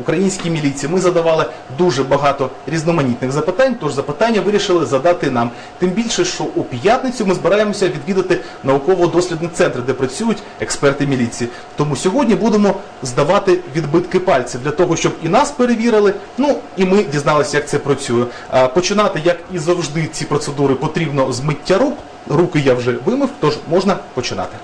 Українській міліції. Ми задавали дуже багато різноманітних запитань, тож запитання вирішили задати нам. Тим більше, що у п'ятницю ми збираємося відвідати науково-дослідний центр, де працюють експерти міліції. Тому сьогодні будемо здавати відбитки пальців для того, щоб і нас перевірили, ну і ми дізналися, як це працює. Починати, як і завжди, ці процедури потрібно з миття рук. Руки я вже вимив, тож можна починати.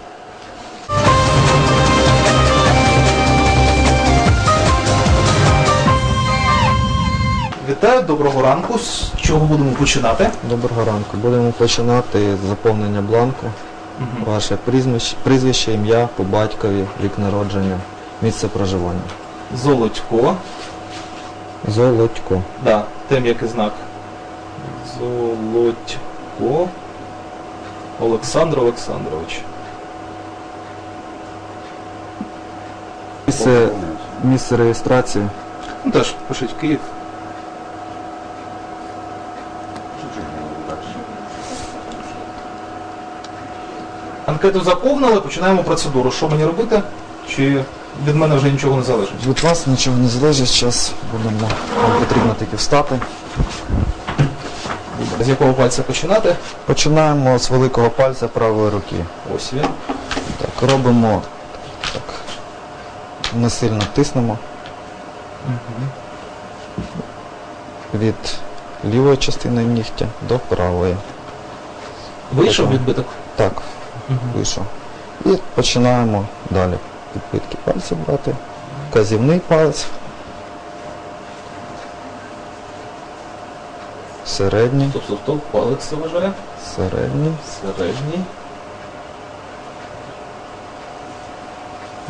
Вітаю, доброго ранку. З чого будемо починати? Доброго ранку. Будемо починати з заповнення бланку. Ваше прізвище, прізвище, ім'я по батькові, рік народження, місце проживання. Золотько. Золотько. Да, тим як і знак. Золотько. Олександр Олександрович. Місце, місце реєстрації. Ну теж пишіть Київ. Анкету заповнили, починаємо процедуру. Що мені робити? Чи від мене вже нічого не залежить? Від вас нічого не залежить, зараз будемо. Вам потрібно тільки встати. З якого пальця починати? Починаємо з великого пальця правої руки. Ось він. Так, робимо так. Не сильно тиснемо. Від лівої частини нігтя до правої. Вийшов відбиток. Так, вийшов. І починаємо далі підбитки пальців брати. Казівний палець. Середній, Стоп, стоп, стоп, палець заважає. середній, Середній.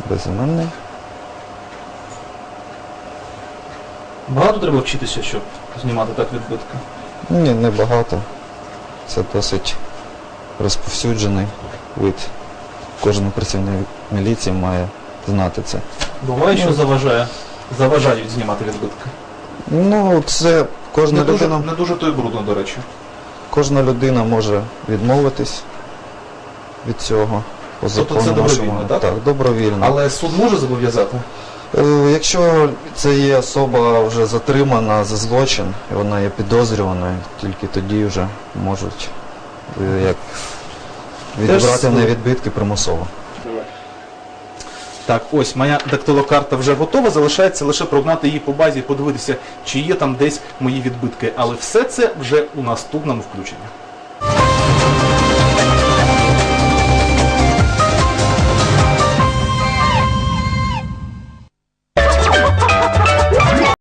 безіменний. Багато треба вчитися, щоб знімати так відбитки. Ні, небагато. Це досить розповсюджений вид. Кожен працівник міліції має знати це. Буває, що заважає. Заважають знімати відбитки. Ну, це кожна Не дуже, людина. не дуже то й брудно, до речі. Кожна людина може відмовитись від цього. По Тобто це добровільно, нашому. так? Так, добровільно. Але суд може зобов'язати? Е, Якщо це є особа вже затримана за злочин, і вона є підозрюваною, тільки тоді вже можуть як відібрати в неї відбитки примусово. Так, ось моя дактилокарта вже готова, залишається лише прогнати її по базі і подивитися, чи є там десь мої відбитки. Але все це вже у наступному включенні.